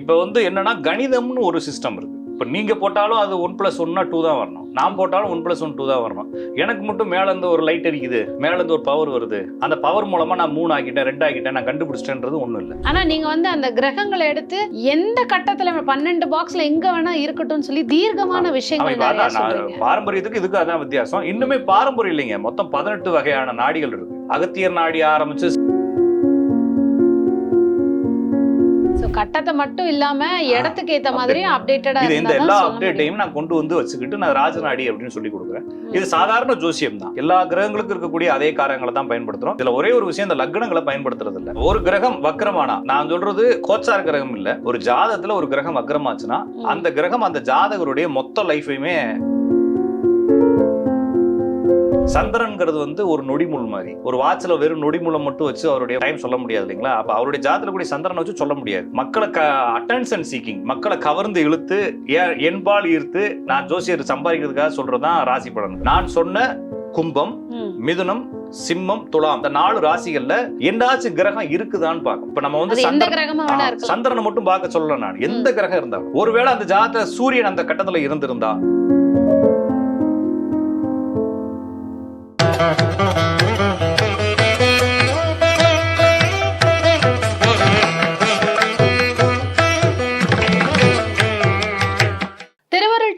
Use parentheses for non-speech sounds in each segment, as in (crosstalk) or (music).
இப்போ வந்து என்னன்னா கணிதம்னு ஒரு சிஸ்டம் இருக்கு. இப்போ நீங்க போட்டாலும் அது ஒன் பிளஸ் ஒன்னா டூ தான் வரணும். நான் போட்டாலும் ஒன் பிளஸ் ஒன் டூ தான் வரணும். எனக்கு மட்டும் மேல இருந்து ஒரு லைட் அடிக்குது மேல இருந்து ஒரு பவர் வருது. அந்த பவர் மூலமா நான் மூணு ஆக்கிட்டேன் ரெண்டு ஆக்கிட்டேன் நான் கண்டுபிடிச்சிட்டேன்றது ஒண்ணும் இல்லை. ஆனா நீங்க வந்து அந்த கிரகங்களை எடுத்து எந்த கட்டத்துல பன்னெண்டு பாக்ஸ்ல எங்க வேணா இருக்கட்டும்னு சொல்லி தீர்க்கமான விஷயங்கள் பாரம்பரியத்துக்கு இதுக்கு அதான் வித்தியாசம். இன்னுமே பாரம்பரியம் இல்லைங்க. மொத்தம் பதினெட்டு வகையான நாடிகள் இருக்கு. அகத்தியர் நாடி ஆரம்பிச்சு சோ கட்டத்தை மட்டும் இல்லாம இடத்துக்கு ஏத்த மாதிரி அப்டேட்டடா இது இந்த எல்லா அப்டேட்டையும் நான் கொண்டு வந்து வச்சுக்கிட்டு நான் ராஜநாடி அப்படின்னு சொல்லி கொடுக்குறேன். இது சாதாரண ஜோசியம் தான். எல்லா கிரகங்களுக்கும் இருக்கக்கூடிய அதே காரங்களை தான் பயன்படுத்துறோம். இதுல ஒரே ஒரு விஷயம் இந்த லக்னங்களை பயன்படுத்துறது இல்ல. ஒரு கிரகம் வக்ரமானா நான் சொல்றது கோச்சார கிரகம் இல்ல. ஒரு ஜாதகத்துல ஒரு கிரகம் வக்ரமாச்சுன்னா அந்த கிரகம் அந்த ஜாதகருடைய மொத்த லைஃபையுமே சந்திரன்ங்கிறது வந்து ஒரு நொடிமுள் மாதிரி. ஒரு வாட்ச்ல வெறும் நொடிமுளம் மட்டும் வச்சு அவருடைய டைம் சொல்ல முடியாது இல்லைங்களா? அப்ப அவருடைய ஜாதத்துல கூடிய சந்திரனை வச்சு சொல்ல முடியாது. மக்களை அட்டென்ஷன் சீக்கிங் மக்களை கவர்ந்து இழுத்து என்பால் ஈர்த்து நான் ஜோசியர் சம்பாதிக்கிறதுக்காக சொல்றதுதான் ராசி பலன். நான் சொன்ன கும்பம் மிதுனம் சிம்மம் துலாம். இந்த நாலு ராசிகள்ல என்னாச்சும் கிரகம் இருக்குதான்னு பார்க்கும் இப்ப நம்ம வந்து சந்திரன் மட்டும் பார்க்க சொல்லல நான். எந்த கிரகம் இருந்தாலும். ஒருவேளை அந்த ஜாதக சூரியன் அந்த கட்டத்துல இருந்திருந்தா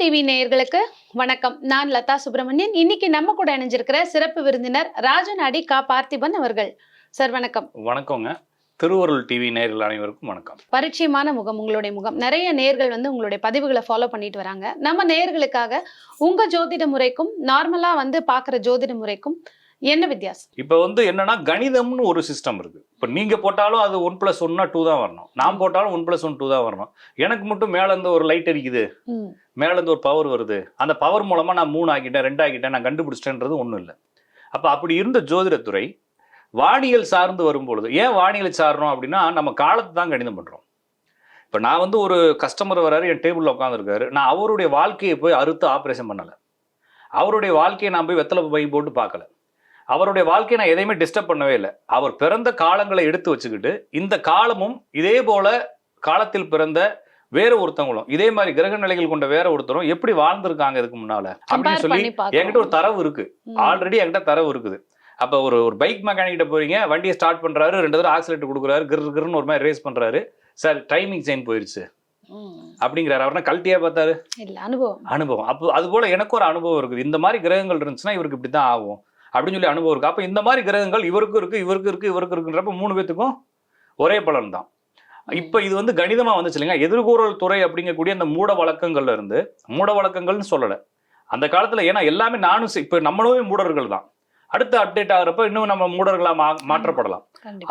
டிவி நேயர்களுக்கு வணக்கம். நான் லதா சுப்பிரமணியன். இன்னைக்கு நம்ம கூட இணைஞ்சிருக்கிற சிறப்பு விருந்தினர் ராஜநாடி கா பார்த்திபன் அவர்கள். சார் வணக்கம். வணக்கங்க. திருவருள் டிவி நேயர்கள் அனைவருக்கும் வணக்கம். பரிச்சயமான முகம் உங்களுடைய முகம். நிறைய நேர்கள் வந்து உங்களுடைய பதிவுகளை ஃபாலோ பண்ணிட்டு வராங்க. நம்ம நேர்களுக்காக உங்க ஜோதிட முறைக்கும் நார்மலா வந்து பாக்குற ஜோதிட முறைக்கும் என்ன வித்தியாசம்? இப்ப வந்து என்னன்னா கணிதம்னு ஒரு சிஸ்டம் இருக்கு. இப்ப நீங்க போட்டாலும் அது ஒன் பிளஸ் ஒன்னா டூ தான் வரணும். நான் போட்டாலும் ஒன் பிளஸ் ஒன் டூ தான் வரணும். எனக்கு மட்டும் மேல இருந்து ஒரு லைட் அடிக்குது. மேல இருந்து ஒரு பவர் வருது. அந்த பவர் மூலமா நான் மூணு ஆக்கிட்டேன் ரெண்டு ஆக்கிட்டேன் நான் கண்டுபிடிச்சிட்டேன்றது ஒண்ணும் இல்லை. அப்ப அப்படி இருந்த ஜோதிடத்துறை வானியல் சார்ந்து வரும்பொழுது ஏன் வானியல் சாரணும் அப்படின்னா நம்ம காலத்தை தான் கணிதம் பண்றோம். இப்ப நான் வந்து ஒரு கஸ்டமர் வராரு என் டேபிள்ல உட்காந்துருக்காரு நான் அவருடைய வாழ்க்கையை போய் அறுத்து ஆப்ரேஷன் பண்ணல. அவருடைய வாழ்க்கையை நான் போய் வெத்தலை பை போட்டு பார்க்கல. அவருடைய வாழ்க்கையை நான் எதையுமே டிஸ்டர்ப் பண்ணவே இல்லை. அவர் பிறந்த காலங்களை எடுத்து வச்சுக்கிட்டு இந்த காலமும் இதே போல காலத்தில் பிறந்த வேற ஒருத்தவங்களும் இதே மாதிரி கிரக நிலைகள் கொண்ட வேற ஒருத்தரும் எப்படி வாழ்ந்திருக்காங்க இதுக்கு முன்னால? அப்படின்னு சொல்லி என்கிட்ட ஒரு. தரவு இருக்கு. ஆல்ரெடி என்கிட்ட தரவு இருக்குது. அப்ப ஒரு ஒரு பைக் மெக்கானிக் கிட்ட போறீங்க வண்டியை ஸ்டார்ட் பண்றாரு ரெண்டு தடவை ஆக்சிலேட்டர் கொடுக்குறாரு கிர் கிர்னு ஒரு மாதிரி ரேஸ் பண்றாரு. சார் டைமிங் செயின் போயிருச்சு. ம். அப்படிங்கிறாரு. அவர்னா கல்ட்டியா பார்த்தாரு? அனுபவம். அனுபவம். அப்போ அது போல எனக்கு ஒரு அனுபவம் இருக்குது. இந்த மாதிரி கிரகங்கள் இருந்துச்சுன்னா இவருக்கு இப்படி தான் ஆகும். அப்படின்னு சொல்லி அனுபவம் இருக்கு. அப்போ இந்த மாதிரி கிரகங்கள் இவருக்கும் இருக்கு இவருக்கு இருக்கு இவருக்கு இருக்குன்றப்ப மூணு பேத்துக்கும் ஒரே பலன் தான் இப்போ இது வந்து கணிதமா வந்துச்சு இல்லைங்க. எதிர்கூறல் துறை அப்படிங்கக்கூடிய அந்த மூட வழக்கங்கள்ல இருந்து மூட வழக்கங்கள்னு சொல்லலை. அந்த காலத்துல ஏன்னா எல்லாமே நானும் இப்ப நம்மளுமே மூடர்கள் தான் அடுத்து அப்டேட் ஆகுறப்ப இன்னும் நம்ம மூடர்களா மா மாற்றப்படலாம்.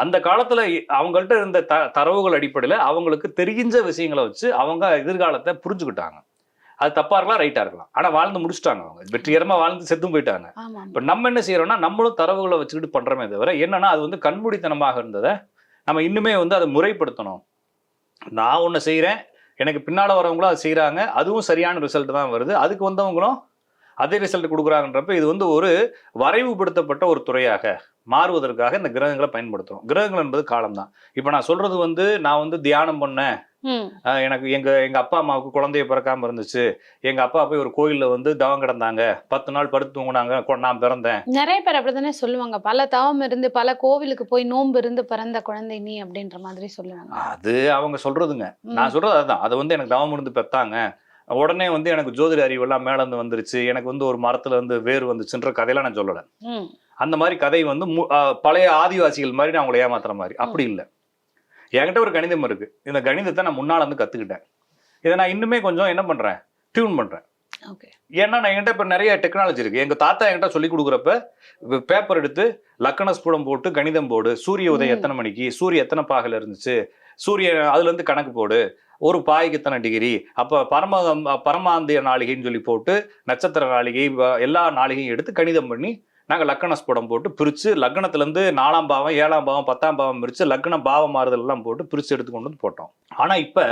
அந்த காலத்துல அவங்கள்ட்ட இருந்த த தரவுகள் அடிப்படையில அவங்களுக்கு தெரிஞ்ச விஷயங்களை வச்சு அவங்க எதிர்காலத்தை புரிஞ்சுக்கிட்டாங்க. அது தப்பா இருக்கலாம் ரைட்டா இருக்கலாம். ஆனா வாழ்ந்து முடிச்சிட்டாங்க அவங்க. வெற்றிகரமா வாழ்ந்து செத்தும் போயிட்டாங்க. இப்ப நம்ம என்ன செய்யறோம்னா நம்மளும் தரவுகளை வச்சுக்கிட்டு பண்றோமே தவிர என்னன்னா அது வந்து கண்மூடித்தனமாக இருந்ததை நம்ம இன்னுமே வந்து அதை முறைப்படுத்தணும். நான் ஒண்ணு செய்றேன் எனக்கு பின்னால வரவங்களும் அதை செய்றாங்க அதுவும் சரியான ரிசல்ட் தான் வருது. அதுக்கு வந்தவங்களும் அதே ரிசல்ட் கொடுக்குறாங்கன்றப்ப இது வந்து ஒரு வரைவுபடுத்தப்பட்ட ஒரு துறையாக மாறுவதற்காக இந்த கிரகங்களை பயன்படுத்துறோம். கிரகங்கள் என்பது காலம் தான் இப்போ நான் சொல்றது வந்து நான் வந்து தியானம் பண்ணேன். எனக்கு எங்க எங்க அப்பா அம்மாவுக்கு குழந்தைய பிறக்காம இருந்துச்சு. எங்க அப்பா போய் ஒரு கோயில்ல வந்து தவம் கிடந்தாங்க. பத்து நாள் படுத்து தூங்குனாங்க நான் பிறந்தேன். நிறைய பேர் அப்படித்தானே சொல்லுவாங்க. பல தவம் இருந்து பல கோவிலுக்கு போய் நோன்பு இருந்து பிறந்த குழந்தை நீ அப்படின்ற மாதிரி சொல்லுவாங்க. அது அவங்க சொல்றதுங்க. நான் சொல்றது அதுதான் அது வந்து எனக்கு தவம் இருந்து பெத்தாங்க. உடனே வந்து எனக்கு ஜோதிட அறிவெல்லாம் மேல இருந்து வந்துருச்சு. எனக்கு வந்து ஒரு மரத்துல இருந்து வேர் வந்துச்சுன்ற கதையெல்லாம் நான் சொல்லல. அந்த மாதிரி கதை வந்து பழைய ஆதிவாசிகள் மாதிரி நான் அவங்களை ஏமாத்துற மாதிரி. அப்படி இல்லை. என்கிட்ட ஒரு கணிதம் இருக்கு. இந்த கணிதத்தை நான் முன்னால இருந்து கத்துக்கிட்டேன். இதை நான் இன்னுமே கொஞ்சம் என்ன பண்றேன்? டியூன் பண்றேன். ஏன்னா நான் என்கிட்ட இப்போ நிறைய டெக்னாலஜி இருக்கு. எங்க தாத்தா என்கிட்ட சொல்லி கொடுக்குறப்ப பேப்பர் எடுத்து லக்கண ஸ்புடம் போட்டு கணிதம் போடு சூரிய உதயம். எத்தனை மணிக்கு சூரிய எத்தனை பாகல இருந்துச்சு சூரிய அதுல இருந்து கணக்கு போடு ஒரு பாய்க்கு எத்தனை டிகிரி அப்ப பரம பரமாந்திய நாளிகைன்னு சொல்லி போட்டு நட்சத்திர நாளிகை எல்லா நாளிகையும் எடுத்து கணிதம் பண்ணி நாங்க லக்கண ஸ்புடம் போட்டு பிரிச்சு லக்னத்துல இருந்து நாலாம் பாவம் ஏழாம் பாவம் பத்தாம் பாவம் பிரிச்சு லக்ன பாவ மாறுதல் எல்லாம் போட்டு பிரிச்சு எடுத்து கொண்டு வந்து போட்டோம். ஆனா இப்ப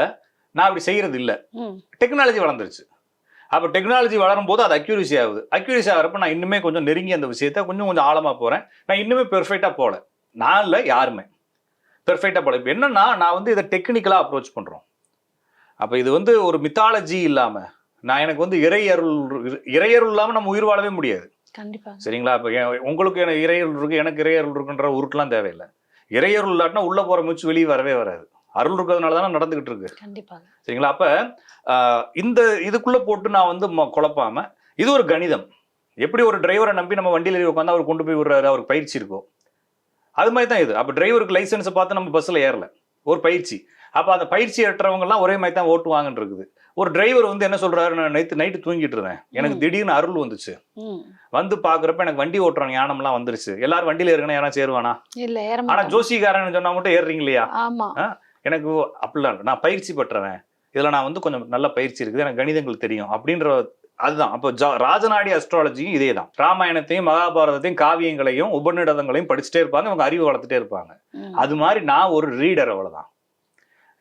நான் அப்படி செய்யறது இல்ல. டெக்னாலஜி வளர்ந்துருச்சு. அப்போ டெக்னாலஜி வளரும் போது அது அக்யூரிசி ஆகுது. அக்யூரிசி ஆகிறப்ப நான் இன்னுமே கொஞ்சம் நெருங்கி அந்த விஷயத்த கொஞ்சம் கொஞ்சம் ஆழமாக போகிறேன் நான் இன்னுமே பெர்ஃபெக்டாக போகல. நான் இல்லை யாருமே. பெர்ஃபெக்டாக போகல. இப்போ என்னன்னா நான் வந்து இதை டெக்னிக்கலாக அப்ரோச் பண்ணுறோம் அப்ப இது வந்து ஒரு மித்தாலஜி இல்லாம நான் எனக்கு வந்து இறையருள் இறையருள் இல்லாம நம்ம உயிர் வாழவே முடியாது. கண்டிப்பா. சரிங்களா? இப்போ உங்களுக்கு எனக்கு இறையருள் இருக்கு எனக்கு இறையருள் இருக்குன்ற உருட்டுலாம் தேவையில்லை. இறையருள் இல்லாட்டினா உள்ள போற மூச்சு வெளியே வரவே வராது. அருள் இருக்கிறதுனால தானே நடந்துகிட்டு இருக்கு. கண்டிப்பாக. சரிங்களா? அப்ப இந்த இதுக்குள்ள போட்டு நான் வந்து குழப்பாம இது ஒரு கணிதம். எப்படி ஒரு டிரைவரை நம்பி நம்ம வண்டியில ஏறி உட்காந்து அவர் கொண்டு போய் விடுறாரு அவருக்கு பயிற்சி இருக்கும் அது மாதிரி தான் இது. அப்ப டிரைவருக்கு லைசன்ஸை பார்த்து நம்ம பஸ்ல ஏறல. ஒரு பயிற்சி. அப்ப அந்த பயிற்சி ஏற்றவங்க எல்லாம் ஒரே மாதிரி தான் ஓட்டுவாங்கன்னு இருக்குது. ஒரு டிரைவர் வந்து என்ன சொல்றாரு நான் நைட்டு நைட்டு தூங்கிட்டு இருந்தேன். எனக்கு. திடீர்னு அருள் வந்துச்சு. வந்து பாக்குறப்ப எனக்கு வண்டி ஓட்டுற ஞானம்லாம் வந்துருச்சு. எல்லாரும் வண்டியில இருக்கணும் யாரும் சேருவானா ஆனா. ஜோசிகாரன் சொன்னா மட்டும் ஏறுறீங்க இல்லையா? ஆமா. எனக்கு அப்படிலாம். நான் பயிற்சி பெற்றவன். இதுல நான் வந்து கொஞ்சம் நல்ல பயிற்சி இருக்குது. எனக்கு கணிதங்கள் தெரியும். அப்படின்ற அதுதான். அப்போ ஜா- ராஜநாடி அஸ்ட்ராலஜியும் இதே தான். ராமாயணத்தையும் மகாபாரதத்தையும் காவியங்களையும் உபநிடதங்களையும் படிச்சுட்டே இருப்பாங்க. அவங்க அறிவு வளர்த்துட்டே இருப்பாங்க. அது மாதிரி நான் ஒரு ரீடர் அவ்வளவுதான்.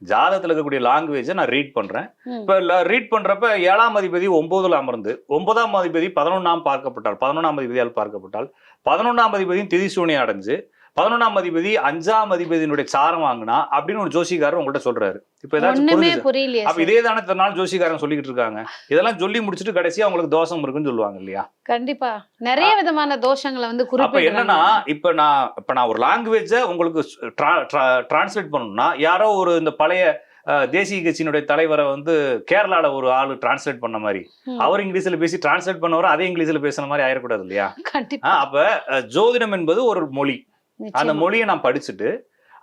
ஜாதகத்துல இருக்கக்கூடிய லாங்குவேஜை நான் ரீட் பண்றேன். ம். இப்ப ரீட் பண்றப்ப ஏழாம் அதிபதி ஒன்பதுல அமர்ந்து ஒன்பதாம் அதிபதி பதினொன்னாம் பார்க்கப்பட்டால் பதினொன்றாம் அதிபதியால் பார்க்கப்பட்டால் பதினொன்றாம் அதிபதியும் திதிசூனி அடைஞ்சு பதினொன்றாம் அதிபதி அஞ்சாம் அதிபதியினுடைய சாரம் வாங்கினா அப்படின்னு ஒரு ஜோசிகாரர் உங்கள்கிட்ட சொல்றாரு. இப்ப ஏதாச்சும் அப்ப. இதே தானே இத்தனை நாள் ஜோசிகாரன் சொல்லிக்கிட்டு இருக்காங்க. இதெல்லாம் சொல்லி முடிச்சுட்டு கடைசியா அவங்களுக்கு தோஷம் இருக்குன்னு சொல்லுவாங்க இல்லையா? கண்டிப்பா. நிறைய விதமான தோஷங்களை வந்து குறிப்பிடுறாங்க. என்னன்னா இப்ப நான் இப்ப நான் ஒரு லாங்குவேஜை உங்களுக்கு டிரான்ஸ்லேட் பண்ணணும்னா யாரோ ஒரு இந்த பழைய தேசிய கட்சியினுடைய தலைவரை வந்து கேரளால ஒரு ஆளு டிரான்ஸ்லேட் பண்ண மாதிரி. அவர் இங்கிலீஷ்ல பேசி டிரான்ஸ்லேட் பண்ணவரை அதே இங்கிலீஷ்ல பேசுன மாதிரி ஆயிடக்கூடாது இல்லையா? அப்ப ஜோதிடம் என்பது ஒரு மொழி. அந்த. மொழியை நான் படிச்சுட்டு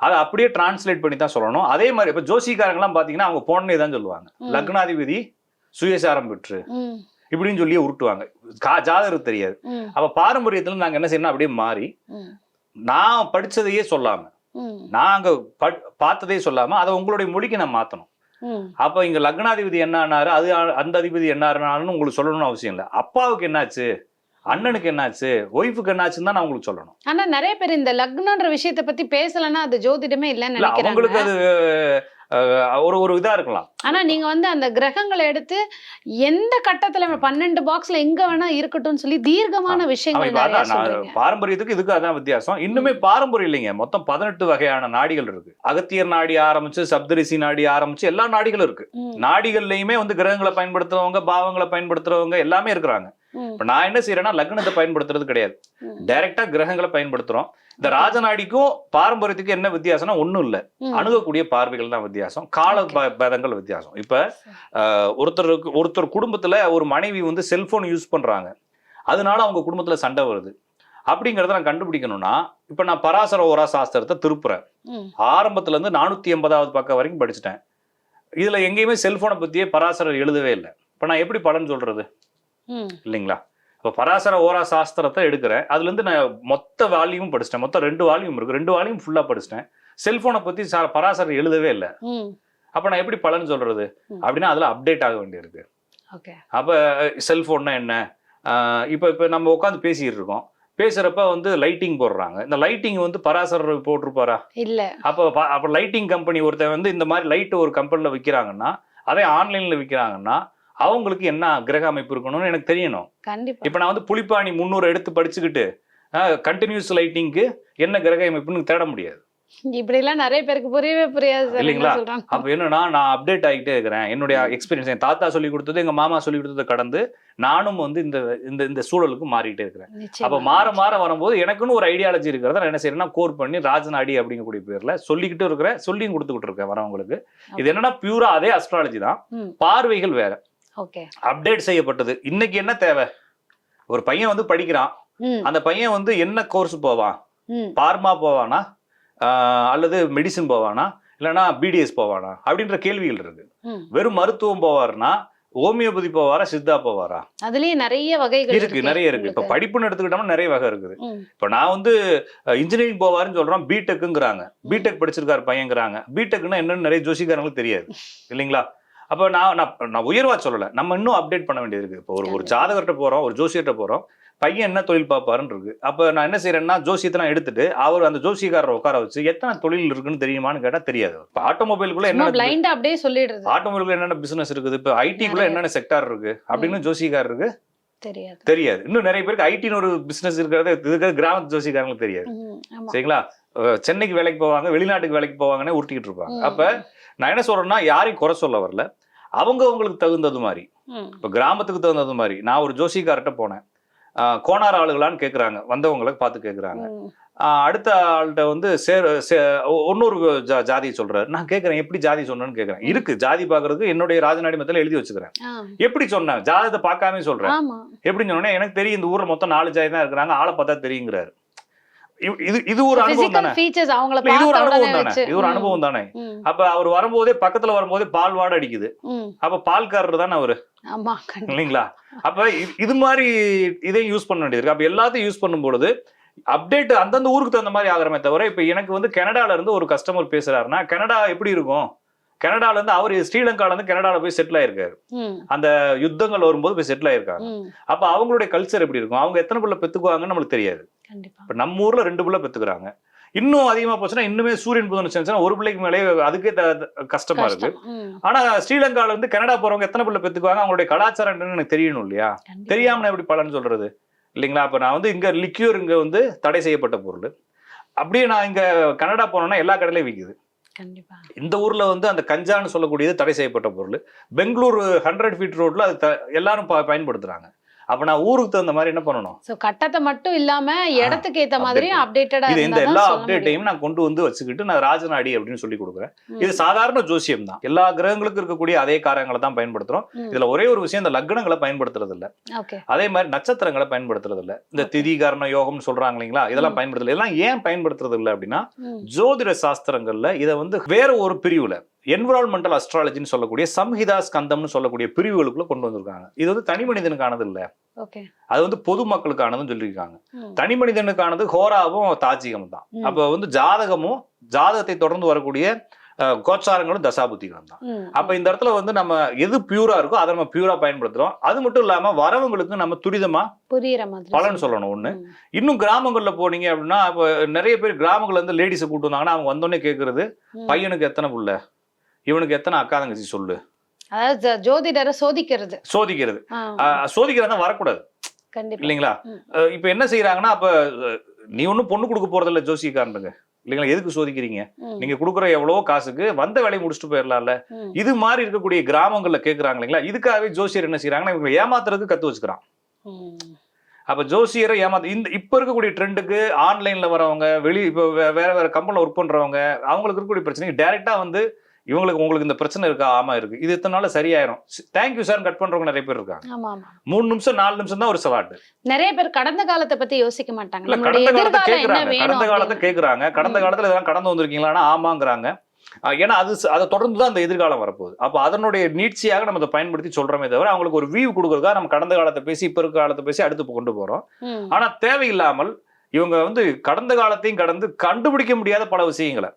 அதை அப்படியே டிரான்ஸ்லேட் பண்ணி தான் சொல்லணும். அதே மாதிரி இப்ப ஜோசிக்காரங்கலாம் பாத்தீங்கன்னா அவங்க போனே தான் சொல்லுவாங்க. லக்னாதிபதி சுயசாரம் பெற்று இப்படின்னு சொல்லி உருட்டுவாங்க. ஜாதகருக்கு தெரியாது. அப்ப பாரம்பரியத்துல நாங்க என்ன செய்யணும் அப்படியே மாறி நான் படிச்சதையே சொல்லாம நாங்க பார்த்ததே சொல்லாம அதை உங்களுடைய மொழிக்கு நான் மாத்தணும். அப்ப இங்க லக்னாதிபதி என்ன ஆனாரு அது அந்த அதிபதி என்ன ஆனாருன்னு உங்களுக்கு சொல்லணும்னு அவசியம் இல்லை. அப்பாவுக்கு என்னாச்சு? அண்ணனுக்கு என்னாச்சு? ஒய்ஃபுக்கு என்னாச்சுன்னு தான் நான் உங்களுக்கு சொல்லணும். ஆனா நிறைய பேர் இந்த லக்னன்ற விஷயத்தை பத்தி பேசலன்னா அது ஜோதிடமே இல்லைன்னு இல்ல அவங்களுக்கு நினைக்கிறாங்க அது ஒரு ஒரு இதா இருக்கலாம். ஆனா நீங்க வந்து அந்த கிரகங்களை எடுத்து எந்த கட்டத்துல பன்னெண்டு பாக்ஸ்ல எங்க வேணா இருக்கட்டும்னு சொல்லி தீர்க்கமான விஷயங்கள் பாரம்பரியத்துக்கு இதுக்கு அதான் வித்தியாசம். இன்னுமே பாரம்பரியம் இல்லைங்க. மொத்தம் பதினெட்டு வகையான நாடிகள் இருக்கு. அகத்தியர் நாடி ஆரம்பிச்சு சப்தரிசி நாடி ஆரம்பிச்சு எல்லா நாடிகளும் இருக்கு. நாடிகள்லயுமே வந்து கிரகங்களை பயன்படுத்துறவங்க பாவங்களை பயன்படுத்துறவங்க எல்லாமே இருக்கிறாங்க. இப்ப நான் என்ன செய்யறேன்னா லக்னத்தை பயன்படுத்துறது கிடையாது. டைரக்டா கிரகங்களை பயன்படுத்துறோம். இந்த ராஜநாடிக்கும் பாரம்பரியத்துக்கும் என்ன வித்தியாசம்னா ஒண்ணும் இல்ல. அணுகக்கூடிய பார்வைகள் தான் வித்தியாசம். கால பேதங்கள் வித்தியாசம். இப்ப ஒருத்தருக்கு ஒருத்தர் குடும்பத்துல ஒரு மனைவி வந்து செல்போன் யூஸ் பண்றாங்க. அதனால அவங்க குடும்பத்துல சண்டை வருது. அப்படிங்கறத நான் கண்டுபிடிக்கணும்னா இப்ப நான் பராசர ஓரா சாஸ்திரத்தை திருப்புறேன். ஆரம்பத்துல இருந்து நானூத்தி எண்பதாவது பக்கம் வரைக்கும் படிச்சுட்டேன். இதுல எங்கேயுமே செல்போனை பத்தியே பராசரர் எழுதவே இல்லை. இப்ப நான் எப்படி பலன் சொல்றது? இல்லைங்களா? இப்போ பராசர ஓரா சாஸ்திரத்தை எடுக்கிறேன். அதுலேருந்து நான் மொத்த வால்யூமும் படிச்சிட்டேன். மொத்தம் ரெண்டு வால்யூம் இருக்கு. ரெண்டு வால்யூம் ஃபுல்லாக படிச்சிட்டேன். செல்ஃபோனை பற்றி சா பராசரர் எழுதவே இல்லை. அப்போ நான் எப்படி பலன் சொல்றது. அப்படின்னா அதில் அப்டேட் ஆக வேண்டியிருக்கு. ஓகே. அப்போ செல்ஃபோன்னா என்ன? இப்போ இப்போ நம்ம உட்காந்து பேசிக்கிட்டு இருக்கோம். பேசுகிறப்ப வந்து லைட்டிங் போடுறாங்க. இந்த லைட்டிங் வந்து பராசரர் போட்டிருப்பாரா? இல்ல. அப்போ அப்போ லைட்டிங் கம்பெனி ஒருத்தன் வந்து இந்த மாதிரி லைட் ஒரு கம்பெனியில் விற்கிறாங்கன்னா அதே ஆன்லைனில் விற்கிறாங்கன்னா அவங்களுக்கு என்ன கிரக அமைப்பு இருக்கணும்னு எனக்கு தெரியணும். கண்டிப்பா. இப்போ நான் வந்து புலிப்பாணி முந்நூறு எடுத்து படிச்சுக்கிட்டு கண்டினியூஸ் லைட்டிங்க்கு என்ன கிரக அமைப்புன்னு தேட முடியாது. இப்படி எல்லாம் நிறைய பேருக்கு புரியவே புரியாது இல்லைங்களா? அப்போ என்னன்னா நான் அப்டேட் ஆகிட்டே இருக்கிறேன். என்னுடைய எக்ஸ்பீரியன்ஸ் என் தாத்தா சொல்லி கொடுத்தது எங்க மாமா சொல்லி கொடுத்ததை கடந்து நானும் வந்து இந்த இந்த இந்த சூழலுக்கு மாறிட்டே இருக்கிறேன். அப்போ மாற. மாற வரும்போது எனக்குன்னு ஒரு ஐடியாலஜி இருக்கிறத நான் என்ன செய்யறேன்னா கோர் பண்ணி ராஜநாடி அப்படிங்கக்கூடிய பேர்ல சொல்லிக்கிட்டு இருக்கிறேன் சொல்லியும் கொடுத்துக்கிட்டு இருக்கேன் வரவங்களுக்கு. இது என்னன்னா பியூரா அதே அஸ்ட்ராலஜி தான். பார்வைகள் வேற. அப்டேட் செய்யப்பட்டது. இன்னைக்கு என்ன தேவை? ஒரு பையன் வந்து படிக்கிறான். அந்த பையன் வந்து என்ன கோர்ஸ் போவான்? பார்மா போவானா? அல்லது மெடிசின் போவானா? இல்லைன்னா பிடிஎஸ் போவானா? அப்படின்ற கேள்விகள் இருக்கு. வெறும் மருத்துவம் போவார்னா ஹோமியோபதி போவாரா சித்தா போவாரா? அதுலயே நிறைய வகைகள் இருக்கு நிறைய இருக்கு. இப்ப. படிப்புன்னு எடுத்துக்கிட்டோம்னா நிறைய வகை இருக்குது. இப்ப நான் வந்து இன்ஜினியரிங் போவாருன்னு சொல்றோம் பிடெக்குங்கிறாங்க பிடெக் படிச்சிருக்காரு பையங்கிறாங்க பிடெக்னா என்னன்னு நிறைய ஜோசிக்காரங்களுக்கு தெரியாது. (laughs) இல்லைங்களா? அப்ப நான் நான் உயர்வா சொல்லல. நம்ம இன்னும் அப்டேட் பண்ண வேண்டியது இருக்கு. இப்போ ஒரு ஒரு ஜாதகர்கிட்ட போறோம் ஒரு ஜோசியர்கிட்ட போறோம். பையன் என்ன தொழில் பார்ப்பாருன்னு இருக்கு. அப்ப நான் என்ன செய்யறேன்னா ஜோசியத்தை நான் எடுத்துட்டு அவர் அந்த ஜோசியக்காரரை உட்கார வச்சு எத்தனை தொழில் இருக்குன்னு தெரியுமான்னு கேட்டா தெரியாது. இப்போ ஆட்டோமொபைலுக்குள்ள என்ன பிளைண்டா அப்படியே சொல்லிடுறது. ஆட்டோமொபைலுக்குள்ள என்னென்ன பிசினஸ் இருக்குது? இப்போ ஐடிக்குள்ள. என்னென்ன செக்டார் இருக்கு? அப்படின்னு ஜோசியக்காரருக்கு தெரியாது. தெரியாது. இன்னும் நிறைய பேருக்கு ஐடின்னு ஒரு பிசினஸ் இருக்கிறது இருக்கிறது கிராமத்து ஜோசியக்காரங்களுக்கு தெரியாது. சரிங்களா? சென்னைக்கு வேலைக்கு போவாங்க வெளிநாட்டுக்கு வேலைக்கு போவாங்கன்னு உருட்டிக்கிட்டு இருப்பாங்க. அப்ப நான் என்ன சொல்றேன்னா யாரையும் குறை சொல்ல வரல. அவங்க அவங்களுக்கு தகுந்தது மாதிரி. இப்போ கிராமத்துக்கு தகுந்தது மாதிரி. நான் ஒரு ஜோசிக்கார்ட்ட போனேன். கோனார் ஆளுகளான்னு கேட்குறாங்க வந்தவங்களை பார்த்து கேட்குறாங்க. அடுத்த ஆள்கிட்ட வந்து சேர் இன்னொரு ஜா ஜாதி சொல்றாரு. நான் கேட்குறேன் எப்படி ஜாதி சொன்னேன்னு கேட்குறேன் இருக்கு ஜாதி பார்க்கறதுக்கு என்னுடைய ராஜநாடி மத்தியில் எழுதி வச்சுக்கிறேன். எப்படி சொன்னேன்? ஜாதகத்தை பார்க்காம சொல்றேன். ஆமா. எப்படி சொன்னேன் எனக்கு தெரியும் இந்த ஊர்ல மொத்தம் நாலு ஜாதி தான் இருக்கிறாங்க. ஆளை பார்த்தா தெரியுங்கிறாரு. இது இது ஒரு அனுபவம் தானே. இது ஒரு அனுபவம் தானே. இது ஒரு. அனுபவம் தானே. அப்ப அவர் வரும்போதே பக்கத்துல வரும்போதே பால் வாடை அடிக்குது. அப்ப பால்காரர் தானே அவரு? இல்லைங்களா? அப்ப இது- இது மாதிரி இதையும் யூஸ் பண்ண வேண்டியது இருக்கு. அப்ப எல்லாத்தையும் யூஸ் பண்ணும் பொழுது அப்டேட் அந்தந்த ஊருக்கு தகுந்த மாதிரி ஆகிறமே தவிர இப்ப எனக்கு வந்து கனடால இருந்து ஒரு கஸ்டமர் பேசுறாருன்னா கனடா எப்படி இருக்கும்? கனடால இருந்து அவர் ஸ்ரீலங்கால இருந்து கனடால போய் செட்டில் ஆயிருக்காரு. ம். யுத்தங்கள் வரும்போது போய் செட்டில் ஆயிருக்காங்க. அப்ப அவங்களுடைய கல்ச்சர் எப்படி இருக்கும்? அவங்க எத்தனை பிள்ளை பெத்துக்குவாங்கன்னு நம்மளுக்கு தெரியாது. இப்ப நம்ம ஊர்ல ரெண்டு பிள்ளை பெத்துக்கிறாங்க. இன்னும் அதிகமா போச்சுன்னா இன்னுமே சூரியன் புதன் சேர்ந்துச்சுன்னா ஒரு பிள்ளைக்கு மேலே அதுக்கே கஷ்டமா இருக்கு. ஆனா ஸ்ரீலங்கால இருந்து கனடா போறவங்க எத்தனை பிள்ளை பெத்துக்குவாங்க? அவங்களுடைய கலாச்சாரம் என்னன்னு எனக்கு தெரியணும் இல்லையா. தெரியாம எப்படி பலன் சொல்றது? இல்லைங்களா? அப்ப நான் வந்து இங்க லிக்யூர் இங்க வந்து தடை செய்யப்பட்ட பொருள். அப்படியே நான் இங்க கனடா போனேன்னா எல்லா கடையிலையும் விக்குது. கண்டிப்பா இந்த ஊர்ல வந்து அந்த கஞ்சான்னு சொல்லக்கூடியது தடை செய்யப்பட்ட பொருள். பெங்களூர் ஹண்ட்ரட் ஃபீட் ரோட்ல அது எல்லாரும் ப- பயன்படுத்துறாங்க. அப்ப நான் ஊருக்கு தகுந்த மாதிரி என்ன பண்ணணும் சோ கட்டத்தை மட்டும் இல்லாம இடத்துக்கு ஏத்த மாதிரி அப்டேட்டடா இது இந்த எல்லா. அப்டேட்டையும் நான் கொண்டு வந்து வச்சுக்கிட்டு நான் ராஜநாடி அப்படின்னு சொல்லி கொடுக்குறேன். இது சாதாரண ஜோசியம் தான் எல்லா கிரகங்களுக்கும் இருக்கக்கூடிய அதே காரங்களை தான் பயன்படுத்துறோம். இதுல ஒரே ஒரு விஷயம் இந்த லக்னங்களை பயன்படுத்துறது இல்ல அதே மாதிரி நட்சத்திரங்களை பயன்படுத்துறது இல்ல இந்த. திதி கரண யோகம்னு சொல்றாங்க இல்லைங்களா இதெல்லாம். பயன்படுத்தல இதெல்லாம் ஏன் பயன்படுத்துறது இல்ல அப்படின்னா. ஜோதிட சாஸ்திரங்கள்ல இதை வந்து வேற ஒரு பிரிவுல என்விரான்மெண்டல் அஸ்ட்ராலஜின்னு சொல்லக்கூடிய சம்ஹிதா ஸ்கந்தம்னு சொல்லக்கூடிய பிரிவுகளுக்குள்ள கொண்டு வந்திருக்காங்க இது வந்து தனி மனிதனுக்கானது இல்ல ஓகே அது வந்து பொதுமக்களுக்கானதுன்னு சொல்லியிருக்காங்க. தனி மனிதனுக்கானது ஹோராவும் தாஜிகம் தான். அப்ப வந்து ஜாதகமும் ஜாதகத்தை தொடர்ந்து வரக்கூடிய கோச்சாரங்களும் தசாபுத்திகளும் தான். அப்ப இந்த இடத்துல வந்து நம்ம எது பியூரா இருக்கோ அதை நம்ம பியூரா பயன்படுத்துறோம் அது மட்டும் இல்லாம வரவங்களுக்கு நம்ம துரிதமா புரியுற மாதிரி பலன் சொல்லணும் ஒண்ணு. இன்னும் கிராமங்கள்ல போனீங்க அப்படின்னா நிறைய பேர் கிராமங்கள்ல இருந்து லேடிஸை கூட்டு வந்தாங்கன்னா அவங்க வந்தோடனே கேட்கறது ம். பையனுக்கு எத்தனை புள்ள இவனுக்கு எத்தனை அக்கா தங்கச்சி சொல்லு? அதாவது ஜோதிடரை சோதிக்கிறது. சோதிக்கிறது. சோதிக்கிறது வரக்கூடாது. கண்டிப்பா. இல்லைங்களா? இப்ப என்ன செய்யறாங்கன்னா அப்ப நீ ஒன்றும் பொண்ணு கொடுக்க போறதில்ல ஜோசிக்காரனுங்க இல்லைங்களா? எதுக்கு சோதிக்கிறீங்க. நீங்க கொடுக்குற எவ்வளவோ காசுக்கு வந்த வேலையை முடிச்சுட்டு போயிடலாம்ல. இது மாதிரி இருக்கக்கூடிய கிராமங்கள்ல கேக்குறாங்க இல்லைங்களா? இதுக்காகவே ஜோசியர் என்ன செய்யறாங்கன்னா இவங்க ஏமாத்துறதுக்கு கத்து வச்சுக்கிறான். அப்ப ஜோசியரை ஏமாத்து இந்த இப்ப இருக்கக்கூடிய ட்ரெண்டுக்கு ஆன்லைன்ல வரவங்க வெளி இப்போ வேற வேற கம்பெனில ஒர்க் பண்றவங்க அவங்களுக்கு இருக்கக்கூடிய பிரச்சனைக்கு டைரக்டா வந்து இவங்களுக்கு உங்களுக்கு இந்த பிரச்சனை இருக்கா ஆமா இருக்கு. இது இத்தனை நாள் சரியாயிரும். தேங்க்யூ சார் கட் பண்றவங்க நிறைய பேர் இருக்காங்க. மூணு நிமிஷம் நாலு நிமிஷம் தான் ஒரு சவாட்டு நிறைய பேர் கடந்த காலத்தை பத்தி யோசிக்க மாட்டாங்க. கடந்த காலத்தை கேக்குறாங்க. கடந்த காலத்தை. கேக்குறாங்க. கடந்த. காலத்துல இதெல்லாம் கடந்து வந்திருக்கீங்களான்னா ஆமாங்கிறாங்க. ஏன்னா அது அதை தொடர்ந்து தான் அந்த எதிர்காலம் வரப்போகுது. அப்ப அதனுடைய நீட்சியாக நம்ம அதை பயன்படுத்தி சொல்றோமே தவிர அவங்களுக்கு ஒரு வியூ கொடுக்கறதா நம்ம கடந்த காலத்தை பேசி இப்ப இருக்க காலத்தை பேசி அடுத்து கொண்டு போறோம். ஆனா தேவையில்லாமல் இவங்க வந்து கடந்த காலத்தையும் கடந்து கண்டுபிடிக்க முடியாத பல விஷயங்களை.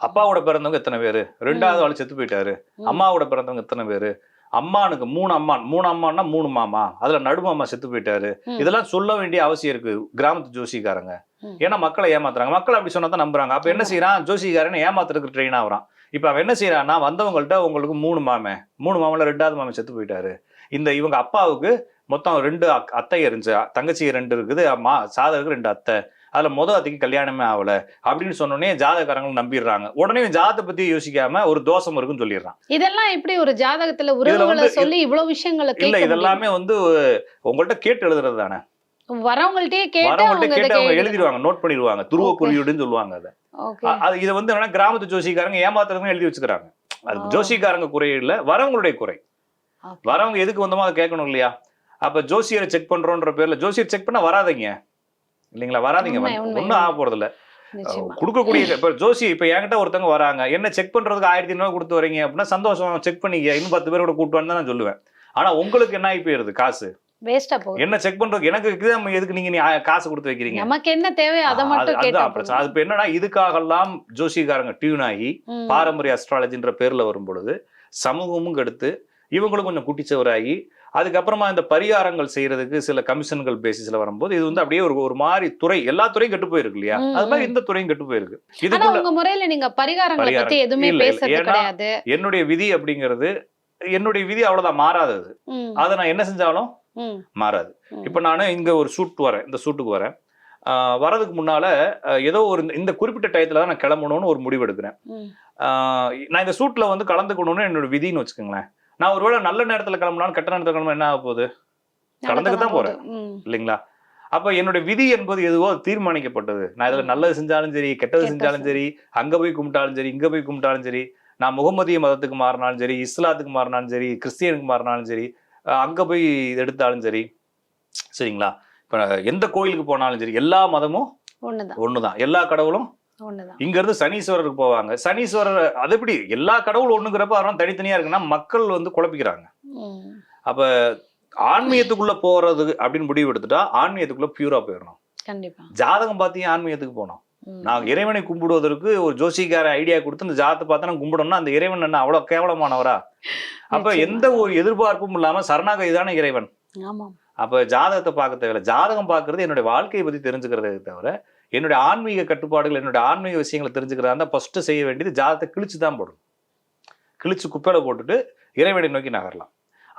அப்பாவோட பிறந்தவங்க எத்தனை பேரு? ரெண்டாவது ஆள் செத்து போயிட்டாரு. அம்மாவோட பிறந்தவங்க எத்தனை பேரு? அம்மானுக்கு மூணு அம்மான். மூணு அம்மான்னா மூணு மாமா. அதுல நடுமாமா செத்து போயிட்டாரு. இதெல்லாம் சொல்ல வேண்டிய அவசியம் இருக்கு கிராமத்து ஜோசிக்காரங்க. ஏன்னா மக்களை ஏமாத்துறாங்க. மக்கள் அப்படி சொன்னா தான் நம்புறாங்க. அப்ப என்ன. செய்யறான் ஜோசிக்காரன் ஏமாத்துறதுக்கு ட்ரெயின் ஆகுறான். இப்ப அவன் என்ன செய்யறான்னா வந்தவங்கள்ட்ட உங்களுக்கு மூணு மாமே. மூணு மாமல ரெண்டாவது மாமன் செத்து போயிட்டாரு. இந்த இவங்க அப்பாவுக்கு மொத்தம் ரெண்டு அத்தை இருந்துச்சு. தங்கச்சி ரெண்டு இருக்குது. அம்மா சாதகருக்கு ரெண்டு அத்தை. அதுல முத அத்தைக்கு கல்யாணமே ஆகல அப்படின்னு சொன்னோடனே ஜாதகக்காரங்க நம்பிடுறாங்க. உடனே ஜாதகத்தை பத்தி யோசிக்காம ஒரு தோஷம் இருக்குன்னு சொல்லிடுறான். இதெல்லாம் எப்படி ஒரு ஜாதகத்துல உறவுகளை சொல்லி இவ்வளவு விஷயங்களை இல்ல இதெல்லாமே வந்து உங்கள்ட்ட கேட்டு எழுதுறது தானே? வரவங்கள்ட்டயே கேட்டு அவங்க எழுதிடுவாங்க. நோட் பண்ணிடுவாங்க. துருவ. குறியீடுன்னு சொல்லுவாங்க அதை. அது இதை வந்து என்னன்னா கிராமத்து ஜோசிக்காரங்க ஏமாத்துறதுன்னு எழுதி வச்சுக்கிறாங்க. அது. ஜோசிக்காரங்க குறை இல்ல வரவங்களுடைய குறை. வரவங்க எதுக்கு வந்தோமோ அதை கேட்கணும் இல்லையா? அப்ப ஜோசியரை செக் பண்றோன்ற பேர்ல ஜோசியர் செக் பண்ண வராதீங்க. இல்லைங்களா? வராதீங்க. ஒன்றும் ஆக போறது இல்ல நிச்சயமா. கொடுக்கக்கூடிய இப்ப ஜோசி இப்ப என்கிட்ட ஒருத்தவங்க வராங்க. என்ன செக் பண்றதுக்கு ஆயிரத்தி ஐநூறு கொடுத்து வரீங்க அப்படின்னா சந்தோஷம் செக் பண்ணிக்க இன்னும் பத்து பேர் கூட கூட்டு வந்து நான் சொல்லுவேன். ஆனா உங்களுக்கு என்ன ஆகி போயிருது? காசு. என்ன செக் பண்றதுக்கு எனக்கு எதுக்கு நீங்க நீ காசு கொடுத்து வைக்கிறீங்க? நமக்கு என்ன தேவையோ அதை மட்டும் கேட்டா அது இப்ப என்னன்னா இதுக்காகலாம் ஜோசிகாரங்க டியூன் ஆகி. பாரம்பரிய அஸ்ட்ராலஜின்ற பேர்ல வரும் பொழுது சமூகமும் கெடுத்து இவங்களும் கொஞ்சம் குட்டிச்சவராகி அதுக்கப்புறமா இந்த பரிகாரங்கள் செய்யறதுக்கு சில கமிஷன்கள் பேசிஸ்ல வரும்போது இது வந்து அப்படியே ஒரு ஒரு மாதிரி துறை எல்லா துறையும் கெட்டு போயிருக்கு இல்லையா அது மாதிரி. இந்த துறையும் கெட்டு போயிருக்கு இதுக்குள்ள உங்க முறையில நீங்க பரிகாரங்களை பத்தி. எதுவுமே. பேசுறது கிடையாது என்னுடைய விதி அப்படிங்கிறது என்னுடைய விதி அவ்வளவுதான் மாறாதது. அதை நான் என்ன செஞ்சாலும். மாறாது. இப்ப நான் இங்க ஒரு சூட் வரேன் இந்த சூட்டுக்கு வரேன் வரதுக்கு முன்னால ஏதோ ஒரு இந்த- குறிப்பிட்ட டயத்துல தான் நான் கிளம்பணும்னு ஒரு முடிவு எடுக்கிறேன் நான் இந்த சூட்ல வந்து கலந்துக்கணும்னு என்னோட விதின்னு வச்சுக்கோங்களேன் நான் ஒருவேளை நல்ல நேரத்துல கிளம்புனாலும் கெட்ட நேரத்துல கிளம்ப என்ன ஆக போகுது? கலந்துக்க தான் போறேன். இல்லைங்களா? அப்ப என்னுடைய விதி என்பது எதுவோ தீர்மானிக்கப்பட்டது. நான் இதுல நல்லது செஞ்சாலும் சரி கெட்டது செஞ்சாலும் சரி அங்க போய் கும்பிட்டாலும் சரி இங்க போய் கும்பிட்டாலும் சரி நான் முகமதிய மதத்துக்கு மாறினாலும் சரி இஸ்லாத்துக்கு மாறினாலும் சரி கிறிஸ்டியனுக்கு மாறினாலும் சரி அங்க போய் இது எடுத்தாலும் சரி. சரிங்களா? இப்ப எந்த கோயிலுக்கு போனாலும் சரி எல்லா மதமும் ஒண்ணுதான். ஒண்ணுதான். எல்லா கடவுளும் இங்க இருந்து சனீஸ்வரருக்கு போவாங்க. சனீஸ்வரர் அது எப்படி? எல்லா கடவுள் ஒண்ணுங்கிறப்ப அதெல்லாம் தனித்தனியா இருக்குன்னா மக்கள் வந்து குழப்பிக்கிறாங்க. அப்ப ஆன்மீகத்துக்குள்ள போறது அப்படின்னு முடிவு எடுத்துட்டா ஆன்மீகத்துக்குள்ள பியூரா போயிடணும். கண்டிப்பா. ஜாதகம் பார்த்து ஆன்மீகத்துக்கு போனோம். நான் இறைவனை கும்பிடுவதற்கு ஒரு ஜோசிக்கார ஐடியா கொடுத்து அந்த ஜாதத்தை பார்த்து நான் கும்பிடணும்னா அந்த இறைவன் என்ன அவ்வளவு கேவலமானவரா? அப்ப. எந்த ஒரு எதிர்பார்ப்பும் இல்லாம சரணாகதி தானே இறைவன்? அப்ப ஜாதகத்தை பார்க்க தேவையில்ல. ஜாதகம் பார்க்கறது என்னுடைய வாழ்க்கையை பத்தி தெரிஞ்சுக்கிறதே தவிர என்னுடைய ஆன்மீக கட்டுப்பாடுகள் என்னுடைய ஆன்மீக விஷயங்களை தெரிஞ்சுக்கிறதா இருந்தா ஃபர்ஸ்ட் செய்ய வேண்டியது ஜாதகத்தை கிழிச்சு தான் போடணும். கிழிச்சு குப்பையில போட்டுட்டு இறைவனை நோக்கி நகரலாம்.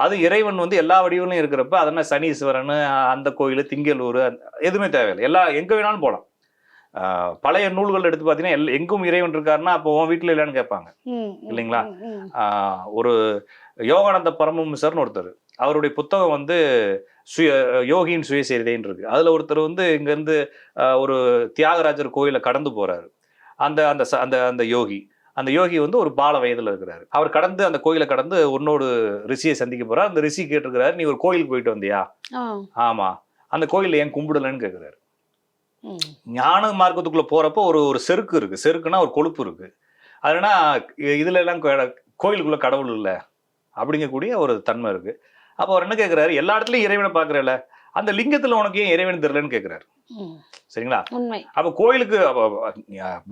அது இறைவன் வந்து எல்லா வடிவிலும் இருக்கிறப்ப அதென்ன சனீஸ்வரன் அந்த கோயில் திங்களூர் எதுவுமே தேவையில்லை. எல்லா எங்க வேணாலும் போகலாம் பழைய நூல்கள் எடுத்து பார்த்தீங்கன்னா எங்கும் இறைவன் இருக்காருன்னா அப்போ உன் வீட்டில் இல்லைன்னு கேட்பாங்க. இல்லைங்களா? ஒரு யோகானந்த பரமஹம்சர்னு ஒருத்தர். அவருடைய புத்தகம் வந்து சுய யோகியின் சுயசரிதைன்னு இருக்கு. அதுல ஒருத்தர் வந்து இங்க இருந்து ஆஹ் ஒரு தியாகராஜர் கோயிலை கடந்து போறாரு. அந்த அந்த அந்த அந்த யோகி. அந்த யோகி வந்து ஒரு பால வயதுல இருக்கிறாரு. அவர் கடந்து அந்த கோயிலை கடந்து உன்னோடு ரிஷியை சந்திக்க போறார். அந்த ரிஷி கேட்டிருக்கிறாரு நீ ஒரு கோயிலுக்கு போயிட்டு வந்தியா? ஆமா. அந்த கோயில்ல ஏன் கும்பிடலன்னு கேட்கிறாரு. ஞான மார்க்கத்துக்குள்ள போறப்போ ஒரு ஒரு செருக்கு இருக்கு. செருக்குன்னா ஒரு கொழுப்பு இருக்கு. அதுனா இதுல எல்லாம் கோயிலுக்குள்ள கடவுள் இல்ல. அப்படிங்கக்கூடிய ஒரு தன்மை இருக்கு. அப்போ அவர் என்ன கேட்கிறாரு எல்லா இடத்துலயும் இறைவனை பாக்குறல அந்த லிங்கத்துல உனக்கு ஏன் இறைவன் தெரியலன்னு கேட்கிறாரு. சரிங்களா? உண்மை. அப்ப கோயிலுக்கு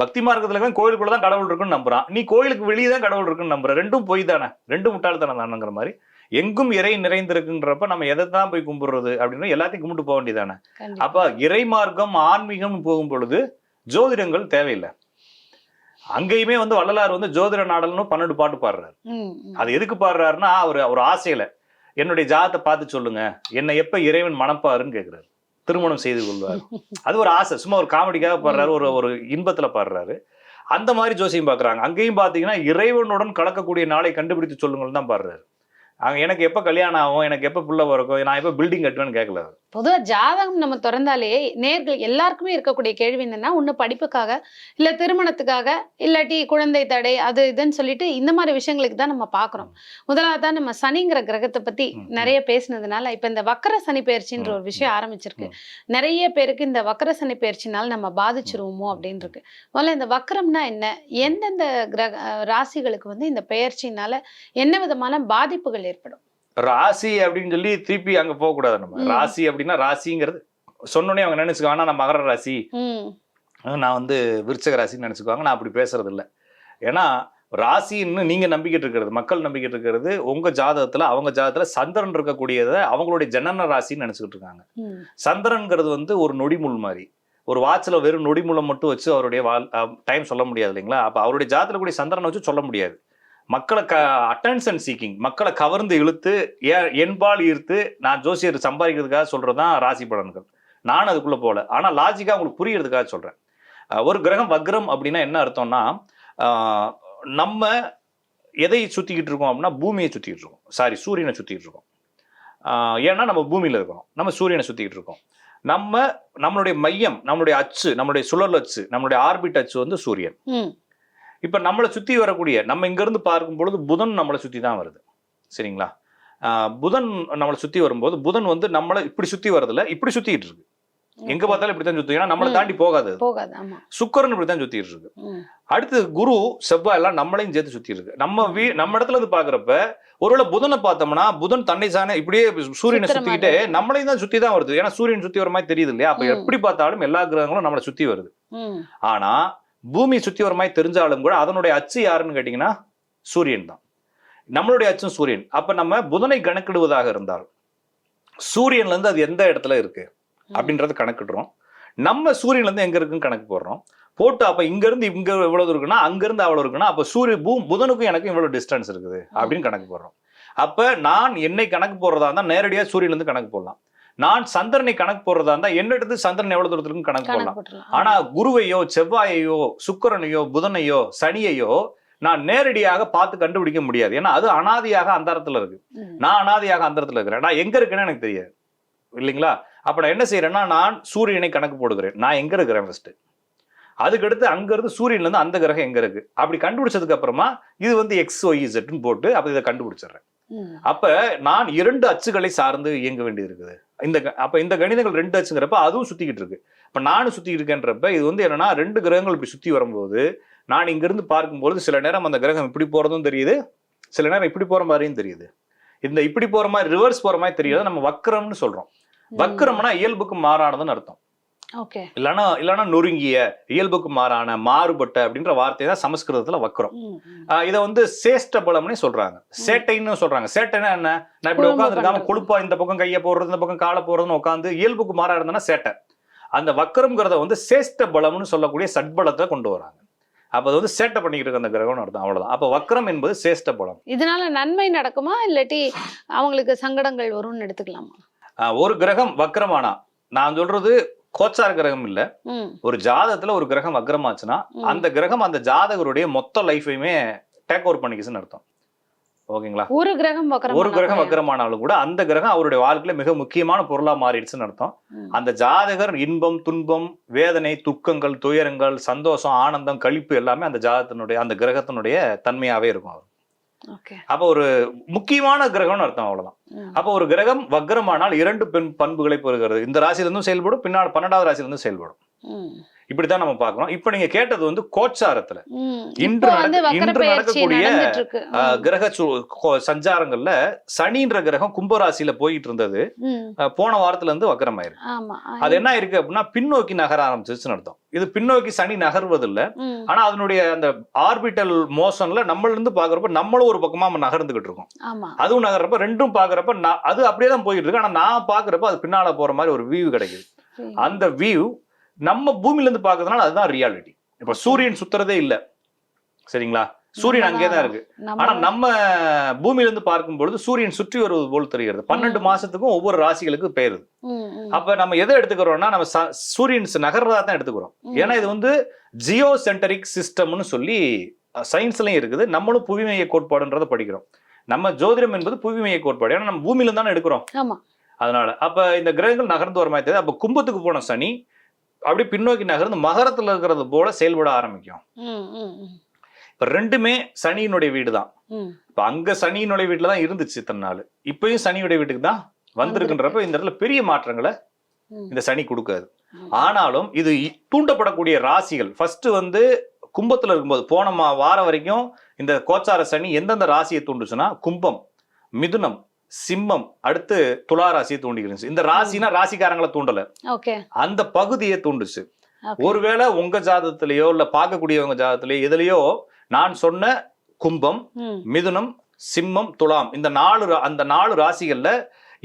பக்தி மார்க்கத்துல இருக்கவன் கோயிலுக்குள்ள தான் கடவுள் இருக்குன்னு நம்புறான். நீ கோயிலுக்கு வெளியே தான் கடவுள் இருக்குன்னு நம்புற. ரெண்டும் பொய் தானே. ரெண்டும் முட்டாள்தானே தானங்கிற மாதிரி. எங்கும் இறை நிறைந்திருக்குன்றப்ப நம்ம எதை தான் போய் கும்பிடுறது அப்படின்னு எல்லாத்தையும் கும்பிட்டு போக வேண்டியதானே அப்ப இறை மார்க்கம் ஆன்மீகம் போகும் பொழுது ஜோதிடங்கள் தேவையில்லை. அங்கேயுமே வந்து வள்ளலார் வந்து ஜோதிட நாடல்னு பன்னெண்டு பாட்டு பாடுறாரு. அது எதுக்கு பாடுறாருன்னா அவர் ஒரு ஆசையில என்னுடைய ஜாதத்தை பார்த்து சொல்லுங்க. என்னை எப்ப இறைவன் மணப்பாருன்னு கேக்குறாரு. திருமணம் செய்து கொள்வார். அது ஒரு ஆசை. சும்மா ஒரு காமெடிக்காக பாடுறாரு. ஒரு ஒரு இன்பத்துல பாடுறாரு. அந்த மாதிரி ஜோசியம் பாக்குறாங்க. அங்கேயும் பாத்தீங்கன்னா இறைவனுடன் கலக்கக்கூடிய நாளை கண்டுபிடித்து சொல்லுங்கள் தான் பாடுறாரு. அங்க எனக்கு எப்ப கல்யாணம் ஆகும்? எனக்கு எப்ப புள்ள பிறக்கும்? நான் எப்ப பில்டிங் கட்டுவேன்னு கேட்கல அவர். பொதுவா ஜாதகம் நம்ம திறந்தாலே நேர்கள் எல்லாருக்குமே இருக்கக்கூடிய கேள்வி என்னன்னா ஒண்ணு படிப்புக்காக இல்ல திருமணத்துக்காக இல்லாட்டி குழந்தை தடை அது இதுன்னு சொல்லிட்டு இந்த மாதிரி விஷயங்களுக்கு தான் நம்ம பாக்குறோம் முதலாவது தான் நம்ம சனிங்கிற கிரகத்தை ம். நிறைய பேசினதுனால இப்ப இந்த வக்கர சனி பயிற்சின்ற ஒரு விஷயம் ஆரம்பிச்சிருக்கு. நிறைய பேருக்கு இந்த வக்கர சனி பயிற்சினால நம்ம பாதிச்சிருவோமோ அப்படின்னு இருக்கு முதல்ல இந்த வக்கரம்னா என்ன எந்தெந்த கிரக ராசிகளுக்கு வந்து இந்த பெயர்ச்சினால என்ன விதமான பாதிப்புகள் ஏற்படும் ராசி அப்படின்னு சொல்லி திருப்பி அங்க போக கூடாது நம்ம. ராசி அப்படின்னா ராசிங்கிறது சொன்னோடனே அவங்க நினைச்சுக்குவாங்க நான் மகர ராசி. நான் வந்து விருச்சக ராசின்னு நினைச்சுக்குவாங்க. நான் அப்படி பேசுறது இல்ல ஏன்னா ராசின்னு நீங்க நம்பிக்கிட்டு இருக்கிறது மக்கள் நம்பிக்கிட்டு இருக்கிறது உங்க ஜாதகத்துல அவங்க ஜாதகத்துல சந்திரன் இருக்கக்கூடியதை அவங்களுடைய ஜனன ராசின்னு நினைச்சுக்கிட்டு இருக்காங்க. சந்திரன்கிறது வந்து ஒரு நொடிமுள் மாதிரி ஒரு வாட்ச்ல வெறும் நொடிமுளை மட்டும் வச்சு அவருடைய வாழ் டைம் சொல்ல முடியாது இல்லைங்களா? அப்ப அவருடைய ஜாதகத்துல கூடிய சந்திரனை வச்சு சொல்ல முடியாது. மக்களை க அட்டென்ஷன் சீக்கிங் மக்களை கவர்ந்து இழுத்து ஏ- என்பால் ஈர்த்து நான் ஜோசியர் சம்பாதிக்கிறதுக்காக சொல்றதுதான் ராசி பலன்கள். நான் அதுக்குள்ள போகல ஆனா லாஜிக்கா உங்களுக்கு புரியறதுக்காக சொல்றேன். ஒரு கிரகம் வக்ரம் அப்படின்னா என்ன அர்த்தம்னா நம்ம எதை சுத்திக்கிட்டு இருக்கோம் அப்படின்னா பூமியை சுத்திக்கிட்டு இருக்கோம். சாரி சூரியனை சுத்திக்கிட்டு இருக்கோம். ஏன்னா நம்ம பூமியில இருக்கிறோம் நம்ம சூரியனை சுத்திக்கிட்டு இருக்கோம். நம்ம நம்மளுடைய மையம் நம்மளுடைய அச்சு நம்மளுடைய சுழல் அச்சு நம்மளுடைய ஆர்பிட் அச்சு வந்து சூரியன். இப்ப நம்மளை சுத்தி வரக்கூடிய நம்ம இங்க இருந்து பார்க்கும் பொழுது புதன் நம்மளை சுத்தி தான் வருது. சரிங்களா? புதன் நம்மளை சுத்தி வரும்போது புதன் வந்து நம்மளை இப்படி சுத்தி வரதுல இப்படி சுத்திட்டு இருக்கு. எங்க பார்த்தாலும் இப்படி தான் சுத்தி ஏன்னா நம்மளை. தாண்டி போகாது சுக்கிரன் இப்படி தான் சுத்திட்டு இருக்கு அடுத்து குரு செவ்வாய் எல்லாம் நம்மளையும் சேர்த்து சுத்தி இருக்கு. நம்ம வீ நம்ம இடத்துல இருந்து பாக்குறப்ப ஒருவேளை புதனை பார்த்தோம்னா புதன் தன்னை சாண இப்படியே சூரியனை சுத்திக்கிட்டே. நம்மளையும் தான் சுத்தி தான் வருது. ஏன்னா சூரியன் சுத்தி வர மாதிரி தெரியுது இல்லையா? அப்ப. எப்படி பார்த்தாலும் எல்லா கிரகங்களும் நம்மளை சுத்தி வருது. ஆனா பூமி சுத்தி வர மாதிரி தெரிஞ்சாலும் கூட அதனுடைய அச்சு யாருன்னு கேட்டீங்கன்னா சூரியன் தான். நம்மளுடைய அச்சும் சூரியன். அப்ப நம்ம புதனை கணக்கிடுவதாக இருந்தால் சூரியன்ல இருந்து அது எந்த இடத்துல இருக்கு? அப்படின்றத கணக்கிடுறோம். நம்ம சூரியன்ல இருந்து எங்க இருக்குன்னு கணக்கு போடுறோம். போட்டு அப்ப இங்க இருந்து இங்க இவ்வளவு இருக்குன்னா அங்க இருந்து அவ்வளவு இருக்குன்னா அப்ப சூரிய பூ புதனுக்கும் எனக்கும் இவ்வளவு டிஸ்டன்ஸ் இருக்குது. அப்படின்னு கணக்கு போடுறோம். அப்ப நான் என்னை கணக்கு போடுறதா இருந்தா நேரடியா சூரியன்ல இருந்து கணக்கு போடலாம். நான் சந்திரனை கணக்கு போடுறதா இருந்தா என்னிடத்து சந்திரன் எவ்வளவு தூரத்துக்கு கணக்கு போடலாம்? ஆனா குருவையோ செவ்வாயையோ சுக்கிரனையோ புதனையோ சனியையோ நான் நேரடியாக பார்த்து கண்டுபிடிக்க முடியாது. ஏன்னா அது அனாதியாக அந்தரத்துல இருக்கு. நான் அனாதியாக அந்தரத்துல இருக்கிறேன். நான் எங்க இருக்கேன்னு எனக்கு தெரியாது. இல்லைங்களா? அப்ப நான் என்ன செய்யறேன்னா நான் சூரியனை கணக்கு போடுகிறேன். நான் எங்க இருக்கிறேன் ஃபர்ஸ்ட் அதுக்கடுத்து அங்க இருந்து சூரியன்ல இருந்து அந்த கிரகம் எங்க இருக்கு? அப்படி கண்டுபிடிச்சதுக்கு அப்புறமா இது வந்து எக்ஸ் ஒய் இசட்னு போட்டு அப்ப இதை கண்டுபிடிச்சிடுறேன். அப்ப நான் இரண்டு அச்சுகளை சார்ந்து இயங்க வேண்டியது இருக்குது இந்த அப்ப இந்த கணிதங்கள் ரெண்டு அச்சுங்கிறப்ப அதுவும் சுத்திக்கிட்டு இருக்கு. இப்ப நானும் சுத்தி இருக்கேன்றப்ப இது வந்து என்னன்னா ரெண்டு கிரகங்கள் இப்படி சுத்தி வரும்போது நான் இங்கிருந்து பார்க்கும்போது சில நேரம் அந்த கிரகம் இப்படி போறதும் தெரியுது சில நேரம் இப்படி போற மாதிரியும் தெரியுது. இந்த இப்படி போற மாதிரி ரிவர்ஸ் போற மாதிரி தெரியாது நம்ம வக்கரம்னு சொல்றோம். வக்கரம்னா இயல்புக்கு மாறானதுன்னு அர்த்தம். இல்லைன்னா இல்லைன்னா நொறுங்கிய இயல்புக்கு மாறான மாறுபட்ட அப்படின்ற வார்த்தை தான் சமஸ்கிருதத்துல வக்கரம் ம், ம். ஆஹ் இதை வந்து சேஷ்ட பலம்னே சொல்றாங்க. சேட்டைன்னு சொல்றாங்க. சேட்டைன்னா என்ன? நான் இப்படி உட்காந்துருக்காம. கொழுப்பா இந்த பக்கம் கையை போடுறது இந்த பக்கம் காலை போடுறதுன்னு உட்காந்து இயல்புக்கு மாறா இருந்தனா சேட்டை. அந்த வக்கரம்ங்கிறத வந்து சேஷ்ட பலம்னு சொல்லக்கூடிய சட்பலத்தை கொண்டு வராங்க. அப்ப அது வந்து சேட்டை பண்ணிக்கிட்டு இருக்க அந்த கிரகம்னு அர்த்தம். அவ்வளவுதான். அப்ப வக்கரம் என்பது சேஷ்ட பலம் இதனால நன்மை நடக்குமா? இல்லாட்டி அவங்களுக்கு சங்கடங்கள் வரும்னு எடுத்துக்கலாமா? ஒரு கிரகம் வக்கரமானா? நான் சொல்றது கோச்சார கிரகம் இல்ல. ஒரு ஜாதகத்துல ஒரு கிரகம் வக்கரமாச்சுன்னா ம். அந்த கிரகம் அந்த ஜாதகருடைய மொத்த லைஃபையுமே டேக் ஓவர் பண்ணிக்கிச்சுன்னு அர்த்தம். ஓகேங்களா? ஒரு கிரகம் ஒரு கிரகம் கூட- வக்கரமானாலும் கூட அந்த கிரகம் அவருடைய வாழ்க்கையில மிக முக்கியமான பொருளா மாறிடுச்சுன்னு அர்த்தம். அந்த ஜாதகர் இன்பம் துன்பம் வேதனை துக்கங்கள் துயரங்கள் சந்தோஷம் ஆனந்தம் களிப்பு எல்லாமே அந்த ஜாதகத்தினுடைய அந்த கிரகத்தினுடைய தன்மையாவே இருக்கும் அவர் அப்போ ஒரு முக்கியமான கிரகம்னு அர்த்தம் அவ்வளவுதான். அப்போ ஒரு கிரகம் வக்ரமானால் இரண்டு பெண் பண்புகளை பெறுகிறது இந்த ராசியில இருந்தும் செயல்படும் பின்னால் பன்னெண்டாவது ராசியில இருந்தும் செயல்படும். இப்படித்தான் நம்ம பார்க்கிறோம் இப்போ நீங்க கேட்டது வந்து கோச்சாரத்துல. இன்று இன்று நடக்கக்கூடிய, கிரக சஞ்சாரங்கள்ல சனின்ற கிரகம் கும்பராசியில போயிட்டு இருந்தது போன வாரத்துல இருந்து வக்கரமாயிருக்கு அது என்ன இருக்கு அப்படின்னா பின்னோக்கி நகர ஆரம்பிச்சிருச்சுன்னு அர்த்தம். இது பின்னோக்கி சனி நகர்வதில்ல. ம். ஆனா அதனுடைய அந்த ஆர்பிட்டல் மோஷன்ல நம்மள இருந்து பாக்குறப்ப நம்மளும் ஒரு பக்கமா நம்ம நகர்ந்துகிட்டு இருக்கோம். அதுவும் நகர்றப்ப ரெண்டும் பாக்குறப்ப அது அப்படியே தான் போயிட்டு இருக்கு. ஆனா நான் பாக்குறப்ப அது பின்னால போற மாதிரி ஒரு வியூ கிடைக்குது. அந்த வியூ நம்ம பூமியில இருந்து பாக்குறதுனால அதுதான் ரியாலிட்டி இப்ப சூரியன் சுத்துறதே இல்ல. சரிங்களா? சூரியன் அங்கே தான் இருக்கு. ஆனா நம்ம பூமியில இருந்து பார்க்கும் பொழுது சூரியன் சுற்றி வருவது போல் தெரிகிறது. பன்னெண்டு. மாசத்துக்கும் ஒவ்வொரு ராசிகளுக்கு ம். அப்ப நம்ம எதை எடுத்துக்கிறோம்னா நம்ம சூரியன் நகர்றதா தான் எடுத்துக்கிறோம். ஏன்னா இது வந்து ஜியோ சென்டரிக் சிஸ்டம்னு சொல்லி சயின்ஸ்லயும் இருக்குது. நம்மளும் புவிமைய கோட்பாடுன்றதை படிக்கிறோம். நம்ம ஜோதிடம் என்பது புவிமைய கோட்பாடு. ஏன்னா நம்ம பூமியில தானே எடுக்கிறோம் அதனால அப்ப இந்த கிரகங்கள் நகர்ந்து வர மாதிரி அப்ப கும்பத்துக்கு போன சனி அப்படி பின்னோக்கி நகர்ந்து மகரத்துல இருக்கிறது போல செயல்பட ஆரம்பிக்கும். இப்ப ரெண்டுமே சனியினுடைய வீடு தான். இப்ப அங்க சனியினுடைய வீட்டுல தான் இருந்துச்சு இத்தனை நாள் இப்பயும் சனியுடைய வீட்டுக்கு தான் வந்திருக்குன்றப்ப இந்த இடத்துல பெரிய மாற்றங்களை. இந்த சனி கொடுக்காது. ஆனாலும் இது தூண்டப்படக்கூடிய ராசிகள் ஃபர்ஸ்ட் வந்து கும்பத்துல இருக்கும்போது போன மா வாரம் வரைக்கும் இந்த கோச்சார சனி எந்தெந்த ராசியை தூண்டுச்சுன்னா கும்பம் மிதுனம் சிம்மம் அடுத்து துலா ராசியை தூண்டி இருந்துச்சு. இந்த ராசினா ராசிக்காரங்களை தூண்டல. அந்த பகுதியை தூண்டுச்சு. ஒருவேளை உங்க ஜாதகத்திலேயோ இல்ல பார்க்கக்கூடியவங்க ஜாதகத்திலேயோ எதுலயோ நான் சொன்ன கும்பம். மிதுனம் சிம்மம் துலாம் இந்த நாலு அந்த நாலு ராசிகள்ல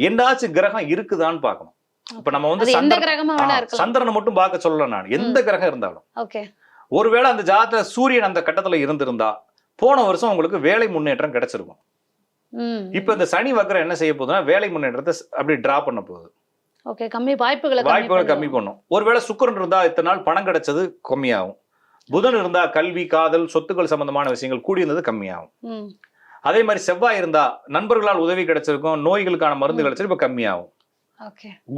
என்னாச்சும் கிரகம் இருக்குதான்னு பார்க்கணும். இப்ப நம்ம வந்து சந்திரன் மட்டும் பார்க்க சொல்லல நான். எந்த கிரகம் இருந்தாலும். ஒருவேளை அந்த ஜாதகத்துல சூரியன் அந்த கட்டத்துல இருந்திருந்தா போன வருஷம் உங்களுக்கு வேலை முன்னேற்றம் கிடைச்சிருக்கும். இப்ப இந்த சனி வக்கரம் என்ன செய்ய போகுதுன்னா வேலை முன்னேற்றத்தை அப்படி டிரா பண்ண போகுது. ஓகே கம்மி வாய்ப்புகளை வாய்ப்புகளை கம்மி பண்ணும். ஒருவேளை சுக்கிரன் இருந்தா இத்தனை நாள் பணம் கிடைச்சது கம்மியாகும். புதன் இருந்தா கல்வி காதல் சொத்துக்கள் சம்பந்தமான விஷயங்கள் கூடியிருந்தது கம்மியாகும். அதே மாதிரி செவ்வாய் இருந்தா நண்பர்களால் உதவி கிடைச்சிருக்கும் நோய்களுக்கான மருந்து ம். கிடைச்சிருக்கும் இப்ப கம்மியாகும்.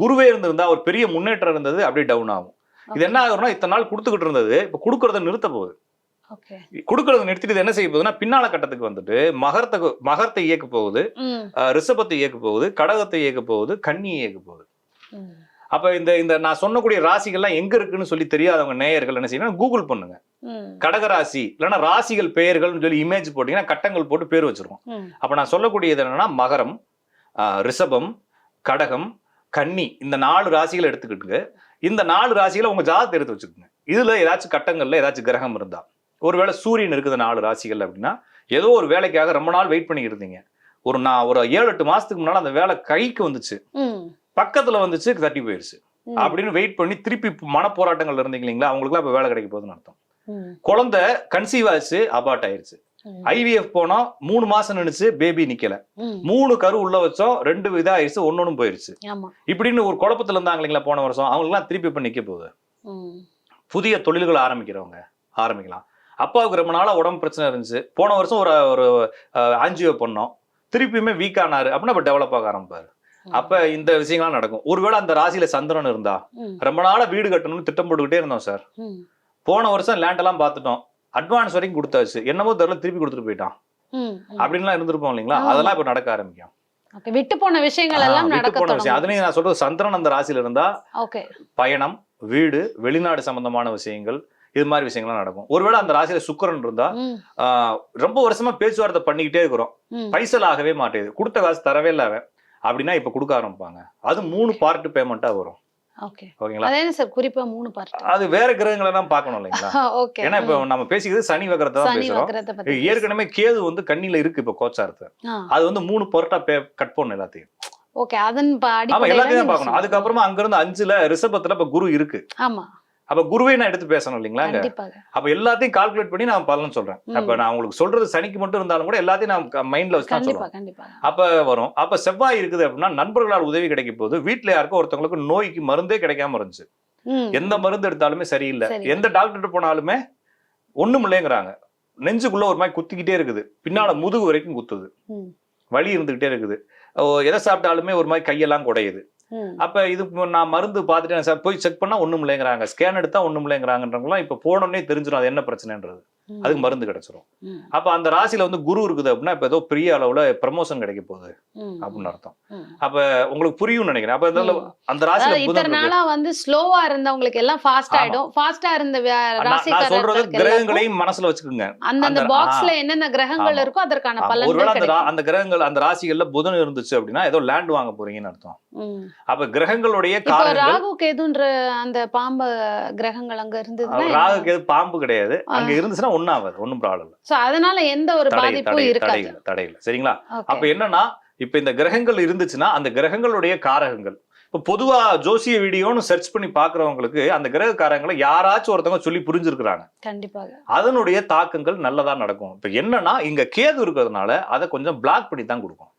குருவே இருந்திருந்தா ஒரு பெரிய முன்னேற்றம் இருந்தது அப்படியே டவுன் ஆகும். இது என்ன ஆகும்னா இத்தனை நாள் கொடுத்துக்கிட்டு இருந்தது இப்ப கொடுக்கறத நிறுத்த போகுது. கொடுக்கறத நிறுத்திட்டு என்ன செய்ய போகுதுன்னா பின்னால கட்டத்துக்கு வந்துட்டு மகரத்துக்கு மகரத்தை இயக்க போகுது ரிஷபத்தை இயக்க போகுது கடகத்தை இயக்க போகுது கன்னியை இயக்க போகுது. அப்ப இந்த இந்த நான் சொன்னக்கூடிய ராசிகள்லாம் எங்க இருக்குன்னு சொல்லி தெரியாதவங்க நேயர்கள் என்ன செய்யணும் கூகுள் பண்ணுங்க. கடகராசி இல்லைன்னா ராசிகள் பெயர்கள்னு சொல்லி இமேஜ் போட்டீங்கன்னா கட்டங்கள் போட்டு பேர் வச்சிருக்கோம் ம். அப்ப நான் சொல்லக்கூடியது என்னன்னா மகரம் ரிஷபம் கடகம் கன்னி இந்த நாலு ராசிகளை எடுத்துக்கிட்டுங்க. இந்த நாலு ராசிகளை உங்க ஜாதகத்தை எடுத்து வச்சுக்கோங்க. இதுல ஏதாச்சும் கட்டங்கள்ல ஏதாச்சும் கிரகம் இருந்தா. ஒருவேளை சூரியன் இருக்குது நாலு ராசிகள் அப்படின்னா ஏதோ ஒரு வேலைக்காக ரொம்ப நாள் வெயிட் பண்ணிட்டு இருந்தீங்க ஒரு நான் ஒரு ஏழு எட்டு மாசத்துக்கு முன்னால அந்த வேலை கைக்கு வந்துச்சு. பக்கத்துல வந்துச்சு தட்டி போயிருச்சு. அப்படின்னு வெயிட் பண்ணி திருப்பி மனப்போராட்டங்கள் இருந்தீங்க இல்லைங்களா அவங்களுக்குலாம் இப்ப வேலை கிடைக்க போகுதுன்னு அர்த்தம். குழந்தை கன்சீவ் ஆச்சு அபார்ட் ஆயிருச்சு. ஐவிஎஃப் போனோம் மூணு மாசம் நினைச்சு பேபி நிக்கல. மூணு கரு உள்ள வச்சோம் ரெண்டு இதா ஆயிடுச்சு ஒன்னொன்னு போயிருச்சு இப்படின்னு ஒரு குழப்பத்துல இருந்தாங்க இல்லைங்களா போன வருஷம் அவங்களுக்குலாம் திருப்பி இப்ப நிக்க போகுது. புதிய தொழில்கள் ஆரம்பிக்கிறவங்க ஆரம்பிக்கலாம் அப்பாவுக்கு ரொம்ப நாளா உடம்பு பிரச்சனை இருந்துச்சு. போன வருஷம் ஒரு ஒரு ஆஞ்சியோ பண்ணோம். திருப்பியுமே வீக் ஆனாரு. அப்படின்னா அப்ப டெவலப் ஆக ஆரம்பிப்பாரு. அப்ப இந்த விஷயங்கள்லாம் நடக்கும். ஒருவேளை அந்த ராசியில சந்திரன் இருந்தா. ரொம்ப நாளா வீடு கட்டணும்னு திட்டம் போட்டுக்கிட்டே இருந்தோம் சார். போன வருஷம் லேண்ட் எல்லாம் பார்த்துட்டோம். அட்வான்ஸ் வரைக்கும் கொடுத்தாச்சு. என்னமோ தெரியல திருப்பி கொடுத்துட்டு போயிட்டான். அப்படின்லாம் இருந்திருப்போம் இல்லைங்களா. அதெல்லாம் இப்ப நடக்க ஆரம்பிக்கும். விட்டு போன விஷயங்கள் எல்லாம் நடக்க போன விஷயம். அதுலயும் நான் சொல்றது சந்திரன் அந்த ராசியில இருந்தா பயணம் வீடு வெளிநாடு சம்பந்தமான விஷயங்கள் இது மாதிரி விஷயங்கள்லாம் நடக்கும். ஒருவேளை அந்த ராசியில சுக்கிரன் இருந்தா ரொம்ப வருஷமா பேச்சுவார்த்தை பண்ணிக்கிட்டே இருக்கிறோம். பைசல் ஆகவே மாட்டேது கொடுத்த காசு தரவே இல்லை அப்படின்னா இப்ப கொடுக்க ஆரம்பிப்பாங்க. அது மூணு பார்ட் பேமெண்டா வரும். அதே வேற கிரகங்களை தான் பார்க்கணும் இல்லைங்களா? (laughs) ஏன்னா இப்ப நம்ம பேசிக்கிறது சனி தான் பேசுறோம். வக்கரத்தை பத்தி ஏற்கனவே கேது வந்து கண்ணில இருக்கு இப்ப கோச்சாரத்தை. அது வந்து மூணு பொருட்டா கட் பண்ணும் எல்லாத்தையும். ஓகே. அதன் எல்லாத்தையும் பார்க்கணும். அதுக்கப்புறமா அங்க இருந்து அஞ்சுல ரிஷபத்துல இப்ப குரு இருக்கு. ஆமா. அப்ப குருவை நான் எடுத்து பேசணும் இல்லைங்களா? அப்ப எல்லாத்தையும் கால்குலேட் பண்ணி நான் பலன் சொல்றேன். அப்ப நான் உங்களுக்கு சொல்றது சனிக்கு மட்டும் இருந்தாலும் கூட எல்லாத்தையும் நான் மைண்ட்ல வச்சு தான் சொல்றேன் அப்ப வரும். அப்ப செவ்வாய் இருக்குது அப்படின்னா நண்பர்களால் உதவி கிடைக்கும் போது வீட்டுல யாருக்கும் ஒருத்தவங்களுக்கு நோய்க்கு மருந்தே கிடைக்காம இருந்துச்சு. எந்த மருந்து எடுத்தாலுமே சரியில்லை. சரி. எந்த டாக்டர் போனாலுமே ஒண்ணும் இல்லைங்கிறாங்க. நெஞ்சுக்குள்ள ஒரு மாதிரி குத்திக்கிட்டே இருக்குது. பின்னால முதுகு வரைக்கும் குத்துது. வலி இருந்துகிட்டே இருக்குது. எதை சாப்பிட்டாலுமே ஒரு மாதிரி கையெல்லாம் குடையுது. அப்ப இது நான் மருந்து பார்த்துட்டேன் சார். போய் செக் பண்ணா ஒண்ணும் இல்லைங்கிறாங்க. ஸ்கேன் எடுத்தா ஒண்ணும் இல்லைங்கிறாங்கன்றவங்களாம் இப்ப போனோடனே தெரிஞ்சிடும் அது என்ன பிரச்சனைன்றது? அதுக்கு மருந்து கிடைச்சிரும். அப்ப அந்த ராசியில வந்து குரு இருக்குது அப்படின்னா இப்ப ஏதோ பெரிய அளவுல ப்ரமோஷன் கிடைக்க போகுது. அப்படின்னு அர்த்தம். அப்ப உங்களுக்கு புரியும்னு நினைக்கிறேன் அப்ப. அந்த ராசியில இத்தனை. நாளா வந்து ஸ்லோவா இருந்தவங்களுக்கு எல்லாம் ஃபாஸ்ட். ஆயிடும் ஃபாஸ்டா இருந்த நான் நான் சொல்றது கிரகங்களையும் மனசுல வச்சுக்கோங்க அந்த- பாக்ஸ்ல என்னென்ன கிரகங்கள். இருக்கோ அதற்கான ஆமா, ஒருவேளை அந்த கிரகங்கள் அந்த ராசிகள்ல புதன் இருந்துச்சு அப்படின்னா ஏதோ லேண்ட் வாங்க போறீங்கன்னு அர்த்தம். அப்ப கிரகங்களுடைய ராகு கேதுன்ற அந்த பாம்பு கிரகங்கள் அங்க இருந்ததுன்னா ராகுக்கு எது பாம்பு கிடையாது அங்க. இருந்துச்சுன்னா ஒன்னும் ஆகாது ஒன்னும் ப்ராப்ளம் இல்லை. சோ அதனால எந்த ஒரு பாதிப்பும் இருக்காது. தடையில சரிங்களா. அப்ப என்னன்னா இப்ப இந்த கிரகங்கள் இருந்துச்சுன்னா அந்த கிரகங்களுடைய காரகங்கள். இப்ப பொதுவா ஜோசிய வீடியோன்னு சர்ச் பண்ணி பாக்குறவங்களுக்கு அந்த கிரக காரகங்களை யாராச்சும் ஒருத்தவங்க சொல்லி புரிஞ்சிருக்கிறாங்க. கண்டிப்பாக. அதனுடைய தாக்கங்கள் நல்லதா நடக்கும். இப்ப என்னன்னா இங்க கேது இருக்கிறதுனால அதை கொஞ்சம் பிளாக் பண்ணி தான் கொடுக்கும்.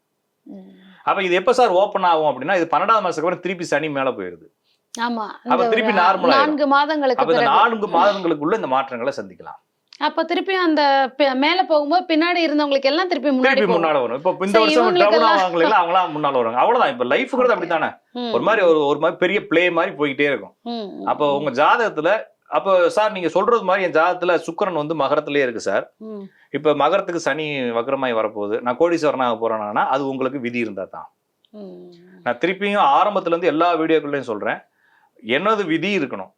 அப்ப இது எப்ப சார் ஓப்பன் ஆகும் அப்படின்னா இது பன்னெண்டாவது மாசத்துக்கு அப்புறம் திருப்பி சனி மேல போயிருது ஆமா. அப்ப திருப்பி ஆயிடும். நான்கு மாதங்களுக்கு நான்கு மாதங்களுக்குள்ள இந்த மாற்றங்களை சந்திக்கலாம். அப்ப திருப்பியும் அந்த மேல போகும்போது பின்னாடி இருந்தவங்களுக்கு எல்லாம் திருப்பி முன்னாடி திருப்பி. முன்னால வரும். இப்ப இந்த வருஷம் டவுன் எல்லாம் ஆவாங்க இல்ல அவங்களாம் முன்னால வருவாங்க அவ்வளவுதான். இப்ப லைஃப்ங்கிறது அப்படித்தானே. ஒரு மாதிரி ஒரு ஒரு மாதிரி பெரிய பிளே மாதிரி போயிட்டே இருக்கும். அப்போ உங்க ஜாதகத்துல அப்போ சார் நீங்க சொல்றது மாதிரி என் ஜாதகத்துல சுக்கிரன் வந்து மகரத்திலே இருக்கு சார். இப்ப மகரத்துக்கு சனி வக்ரமாய் வரப்போகுது. நான் கோடீஸ்வரனாக போறேன்னா அது உங்களுக்கு விதி இருந்தா தான். நான் திருப்பியும் ஆரம்பத்துல இருந்து எல்லா வீடியோக்குள்ளேயும் சொல்றேன். எனது விதி இருக்கணும்.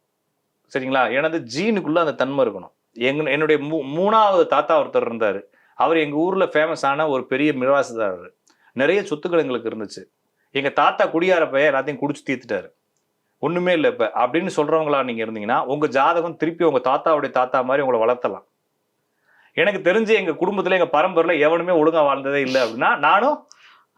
சரிங்களா? எனது ஜீனுக்குள்ள அந்த தன்மை இருக்கணும். எங்க என்னுடைய மூ- மூணாவது தாத்தா ஒருத்தர் இருந்தார். அவர் எங்கள் ஊரில் ஃபேமஸான ஒரு பெரிய மிராசுதாரர் நிறைய சொத்துக்கள் எங்களுக்கு இருந்துச்சு. எங்கள் தாத்தா குடியார பையன் எல்லாத்தையும் குடிச்சு தீர்த்துட்டாரு. ஒண்ணுமே இல்லை இப்போ. அப்படின்னு சொல்றவங்களா நீங்க இருந்தீங்கன்னா உங்க ஜாதகம் திருப்பி உங்க தாத்தாவுடைய தாத்தா மாதிரி உங்களை வளர்த்தலாம். எனக்கு தெரிஞ்சு எங்கள் குடும்பத்துல எங்கள் பரம்பரையில எவனுமே ஒழுங்கா வாழ்ந்ததே இல்லை அப்படின்னா நானும்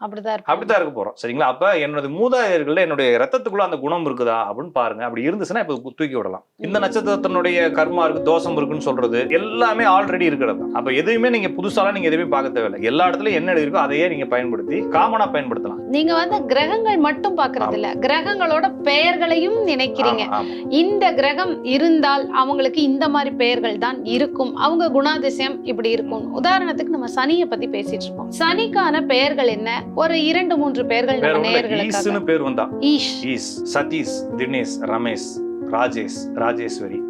அப்படிதான். அப்படித்தான் இருக்க போறோம். சரிங்களா? அப்ப என்னோட மூதாதையர்கள்ல என்னுடைய ரத்தத்துக்குள்ள அந்த குணம் இருக்குதா அப்படின்னு பாருங்க. அப்படி இருந்துச்சுன்னா இப்ப தூக்கி விடலாம். இந்த. நட்சத்திரத்தினுடைய கர்மா இருக்கு தோஷம் இருக்குன்னு சொல்றது எல்லாமே ஆல்ரெடி இருக்கிறது. அப்ப எதுவுமே நீங்க புதுசாலாம் நீங்க எதுவுமே பார்க்க தேவையில்லை. எல்லா இடத்துலயும் என்ன இருக்கோ அதையே நீங்க பயன்படுத்தி காமனா பயன்படுத்தலாம். நீங்க வந்து கிரகங்கள் மட்டும் பாக்குறது இல்ல. கிரகங்களோட பெயர்களையும் நினைக்கிறீங்க. இந்த கிரகம் இருந்தால் அவங்களுக்கு இந்த மாதிரி பெயர்கள் தான் இருக்கும். அவங்க குணாதிசயம் இப்படி இருக்கும். உதாரணத்துக்கு நம்ம சனியை பத்தி பேசிட்டு இருக்கோம் சனிக்கான பெயர்கள் என்ன? ஒரு இரண்டு மூன்று பெயர்கள் வேற நம்ம ஈஸ்னு பேர் வந்தா. ஈஷ். ஈஸ் சதீஷ் தினேஷ் ரமேஷ் ராஜேஷ் ராஜேஸ்வரி.